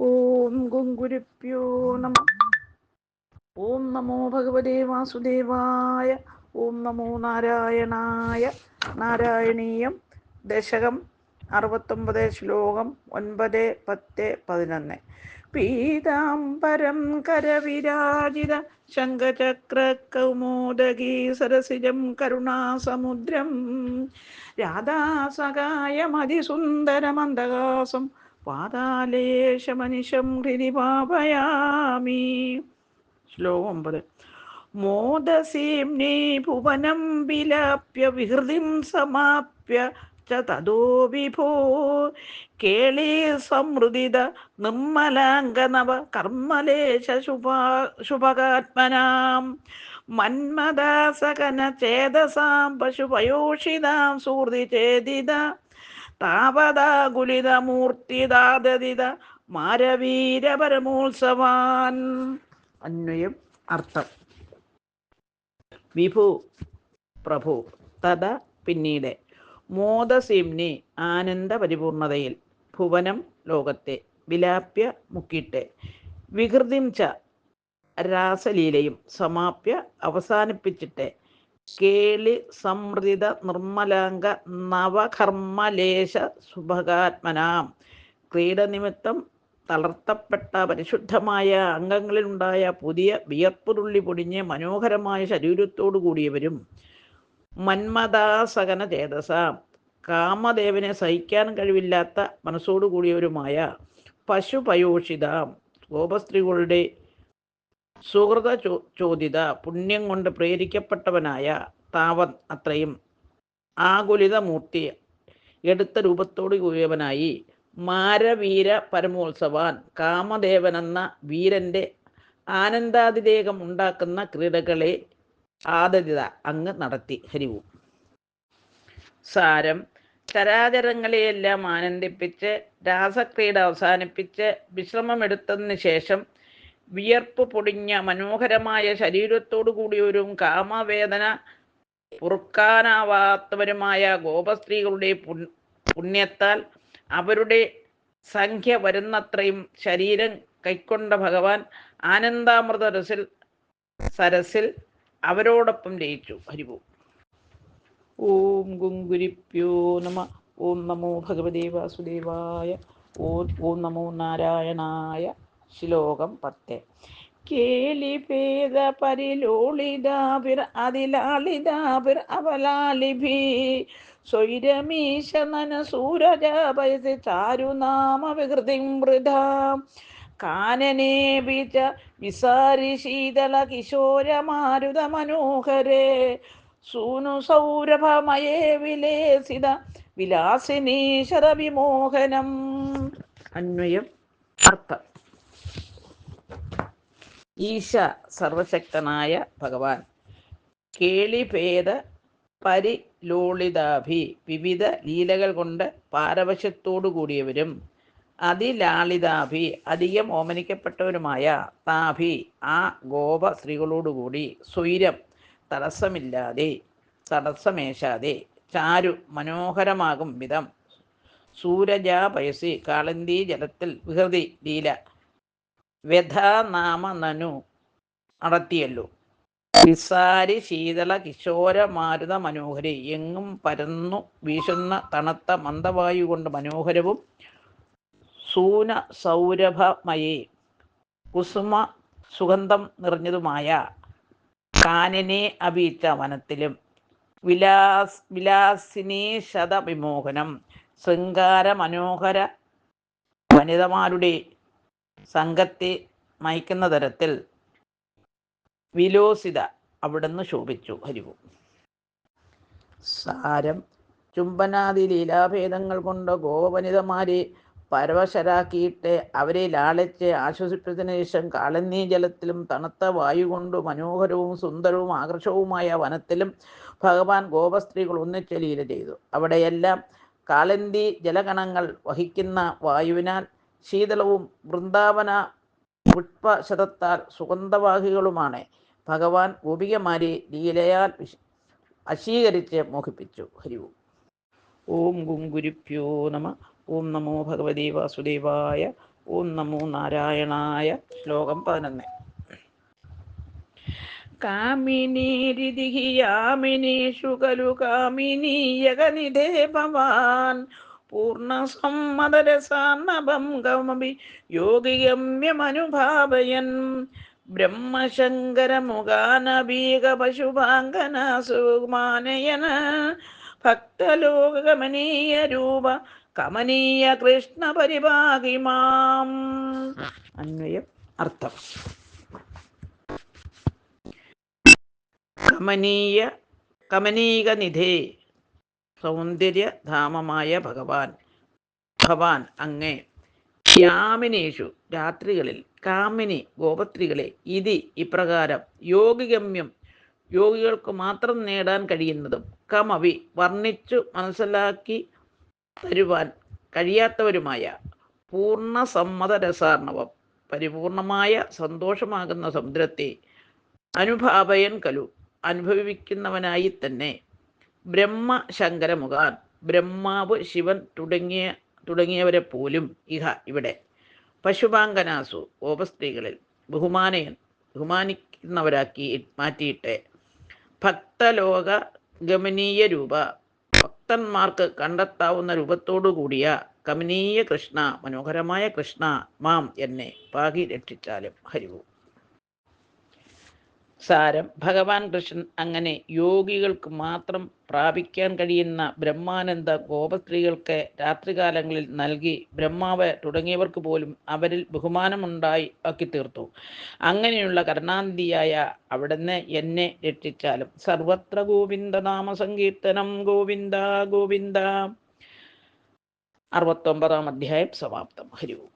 ഓം ഗുങ്കുരുപ്യോ നമ. ഓം നമോ ഭഗവതേ വാസുദേവായ. ഓം നമോ നാരായണായ. നാരായണീയം ദശകം അറുപത്തൊമ്പത് ശ്ലോകം ഒൻപത് പത്ത് പതിനൊന്ന്. പീതാംബരം കരവിരാജിത ശംഖചക്ര കൗമോദകി സരസിജം കരുണാസമുദ്രം. രാധാസകായമതിസുന്ദരമന്ദഹാസം പാതാലേശമനിശം ഹൃദി പാപയാമി. ശ്ലോകം ഒമ്പത്. മോദസീംനീ ഭുവനം വിലാപ്യ വിഹൃതിം സമാപ്യ ച തതോ വിഭോ. കേളീ സമൃദിത നിർമ്മലാംഗനവ കർമ്മലേശ ശുഭ ശുഭകാത്മനാം. മന്മദാസകന ചേതസാം പശുപയോഷിതാം സൂർതി ചേതിത താവതാകുലിത മൂർത്തിദാദതിത മാരവീര പരമോത്സവാൻ അന്വയം അർത്ഥം. വിഭു പ്രഭു തഥ പിന്നീട്. മോദസിംനി ആനന്ദ പരിപൂർണതയിൽ ഭുവനം ലോകത്തെ. വിലാപ്യ മുക്കിട്ട്. വികൃതിം ച രാസലീലയും. സമാപ്യ അവസാനിപ്പിച്ചിട്ട്. കേളി സമൃദ്ധിത നിർമ്മലാംഗ നവകർമ്മലേശ സുഭകാത്മനാം ക്രീഡനിമിത്തം തളർത്തപ്പെട്ട പരിശുദ്ധമായ അംഗങ്ങളിലുണ്ടായ പുതിയ വിയർപ്പുരുള്ളി പൊടിഞ്ഞ് മനോഹരമായ ശരീരത്തോടു കൂടിയവരും മന്മദാസകന ചേതസ കാമദേവനെ സഹിക്കാൻ കഴിവില്ലാത്ത മനസ്സോടു കൂടിയവരുമായ പശുപയോഷിത. ഗോപസ്ത്രീകളുടെ സുഹൃത ചോ ചോദിത പുണ്യം കൊണ്ട് പ്രേരിക്കപ്പെട്ടവനായ താവൻ അത്രയും ആകുലിതമൂർത്തി എടുത്ത രൂപത്തോട് കൂടിയവനായി മാരവീര പരമോത്സവാൻ കാമദേവനെന്ന വീരന്റെ ആനന്ദാതിരേകം ഉണ്ടാക്കുന്ന ക്രീഡകളെ ആദരിത അങ്ങ് നടത്തി. ഹരിവും സാരം ചരാചരങ്ങളെയെല്ലാം ആനന്ദിപ്പിച്ച് രാസക്രീഡ അവസാനിപ്പിച്ച് വിശ്രമമെടുത്തതിന് ശേഷം വിയർപ്പ് പൊടിഞ്ഞ മനോഹരമായ ശരീരത്തോടു കൂടിയവരും കാമവേദന പൊറുക്കാനാവാത്തവരുമായ ഗോപസ്ത്രീകളുടെ പുണ്യത്താൽ അവരുടെ സംഖ്യ വരുന്നത്രയും ശരീരം കൈക്കൊണ്ട ഭഗവാൻ ആനന്ദാമൃത രസിൽ സരസിൽ അവരോടൊപ്പം ലയിച്ചു. ഹരിപോ ഓം ഗുങ്കുരിപ്യോ നമ. ഓം നമോ ഭഗവതേ വാസുദേവായ. ഓം ഓം നമോ നാരായണായ. ശ്ലോകം പത്ത്. കേലിഭേദ പരിലോളിതാഭിർ അതിലാളിതാഭിർ അവലാലിഭി. സ്വൈരമീശ നന സൂരജാപയസി ചാരുനാമ വികൃതിം വൃഥാം. കാനനേ ബീജ വിസാരി ശീതള കിശോരമാരുത മനോഹരേ. സൂനു സൗരഭമയേ വിലേസിത വിലാസിനീശ്വര വിമോഹനം. അന്വയം അർത്ഥം. ഈശ സർവശക്തനായ ഭഗവാൻ. കേളിഭേദ പരിലോളിതാഭി. വിവിധ ലീലകൾ കൊണ്ട് പാരവശ്യത്തോടു കൂടിയവരും അതിലാളിതാഭി. അധികം ഓമനിക്കപ്പെട്ടവരുമായ താഭി. ആ ഗോപ സ്ത്രീകളോടുകൂടി സ്വൈരം തടസ്സമില്ലാതെ തടസ്സമേശാതെ ചാരു മനോഹരമാകും വിധം. സൂരജാ പയസി കാളന്തി ജലത്തിൽ വിഹൃതി ലീല. വ്യഥാനാമ നനു നടത്തിയല്ലോ. വിസാരി ശീതള കിശോര മാരുത മനോഹരി എങ്ങും പരന്നു വീശുന്ന തണുത്ത മന്ദവായു കൊണ്ട് മനോഹരവും സൂന സൗരഭമയേ കുസുമ സുഗന്ധം നിറഞ്ഞതുമായ കാനനെ അഭിയിച്ച വനത്തിലും വിലാസ് വിലാസിനി ശതവിമോഹനം ശൃംഗാര മനോഹര വനിതമാരുടെ സംഘത്തെ മയക്കുന്ന തരത്തിൽ വിലോസിത അവിടുന്ന് ശോഭിച്ചു. ഹരിവു. സാരം ചുംബനാദി ലീലാഭേദങ്ങൾ കൊണ്ട് ഗോവനിതമാരെ പരവശരാക്കിയിട്ട് അവരെ ലാളിച്ച് ആശ്വസിപ്പിച്ചതിന് ശേഷം കാളന്നീ ജലത്തിലും തണുത്ത വായു കൊണ്ട് മനോഹരവും സുന്ദരവും ആകർഷവുമായ വനത്തിലും ഭഗവാൻ ഗോപസ്ത്രീകൾ ഒന്നിച്ച് ലീല ചെയ്തു. അവിടെയെല്ലാം കാളന്തി ജലഗണങ്ങൾ വഹിക്കുന്ന വായുവിനാൽ ശീതളവും വൃന്ദാവന പുഷ്പശതത്താൽ സുഗന്ധവാഹികളുമാണ്. ഭഗവാൻ ഗോപികമാരെ ലീലയാൽ അശീകരിച്ച് മോഹിപ്പിച്ചു. ഹരിവും ഓം. ഗും ഗുരുപ്യോ നമ. ഓം നമോ ഭഗവതി വാസുദേവായ. ഓം നമോ നാരായണായ. ശ്ലോകം പതിനൊന്ന്. കാമിനീരിതിഹി യാമിനീഷു ഖലു കാമിനീയകനിധേ ഭവാൻ. പൂർണസമ്മതരസാന്നഭം ഗമപി യോഗിഗമ്യമനുഭാവയൻ ബ്രഹ്മശങ്കരമുഖാനബീക പശുപാങ്കനസുമാനയന ഭക്തലോകമനീയ രൂപ കമനീയ കൃഷ്ണ പരിഭാഗിമാം അന്വയം അർത്ഥം. കമനീയ കമനീക നിധേ സൗന്ദര്യധാമമായ ഭഗവാൻ. ഭവാൻ അങ്ങേ. യാമിനേഷു രാത്രികളിൽ കാമിനി ഗോപത്രികളെ ഇതി ഇപ്രകാരം യോഗിഗമ്യം യോഗികൾക്ക് മാത്രം നേടാൻ കഴിയുന്നതും കമവി വർണിച്ചു മനസ്സിലാക്കി തരുവാൻ കഴിയാത്തവരുമായ പൂർണ സമ്മത രസാർണവം പരിപൂർണമായ സന്തോഷമാകുന്ന സമുദ്രത്തെ അനുഭാവയൻ കലു അനുഭവിക്കുന്നവനായി തന്നെ ബ്രഹ്മശങ്കരമുഖാൻ. ബ്രഹ്മാവ് ശിവൻ തുടങ്ങിയ തുടങ്ങിയവരെ പോലും ഇഹ ഇവിടെ. പശുപാങ്കനാസു ഓപസ്ത്രീകളിൽ ബഹുമാനയൻ ബഹുമാനിക്കുന്നവരാക്കി മാറ്റിയിട്ട്. ഭക്തലോക ഗമനീയ രൂപ ഭക്തന്മാർക്ക് കണ്ടെത്താവുന്ന രൂപത്തോടു കൂടിയ കമനീയ കൃഷ്ണ മനോഹരമായ കൃഷ്ണ മാം എന്നെ പാകി രക്ഷിച്ചാലും ഹരിവു. സാരം. ഭഗവാൻ കൃഷ്ണൻ അങ്ങനെ യോഗികൾക്ക് മാത്രം പ്രാപിക്കാൻ കഴിയുന്ന ബ്രഹ്മാനന്ദ ഗോപസ്ത്രീകൾക്ക് രാത്രികാലങ്ങളിൽ നൽകി ബ്രഹ്മാവ് തുടങ്ങിയവർക്ക് പോലും അവരിൽ ബഹുമാനമുണ്ടായി ആക്കി തീർത്തു. അങ്ങനെയുള്ള കരുണാനിധിയായ അവിടുന്ന് എന്നെ രക്ഷിച്ചാലും സർവത്ര ഗോവിന്ദ നാമ സങ്കീർത്തനം ഗോവിന്ദ ഗോവിന്ദ. അറുപത്തൊമ്പതാം അധ്യായം സമാപ്തം. ഹരിവും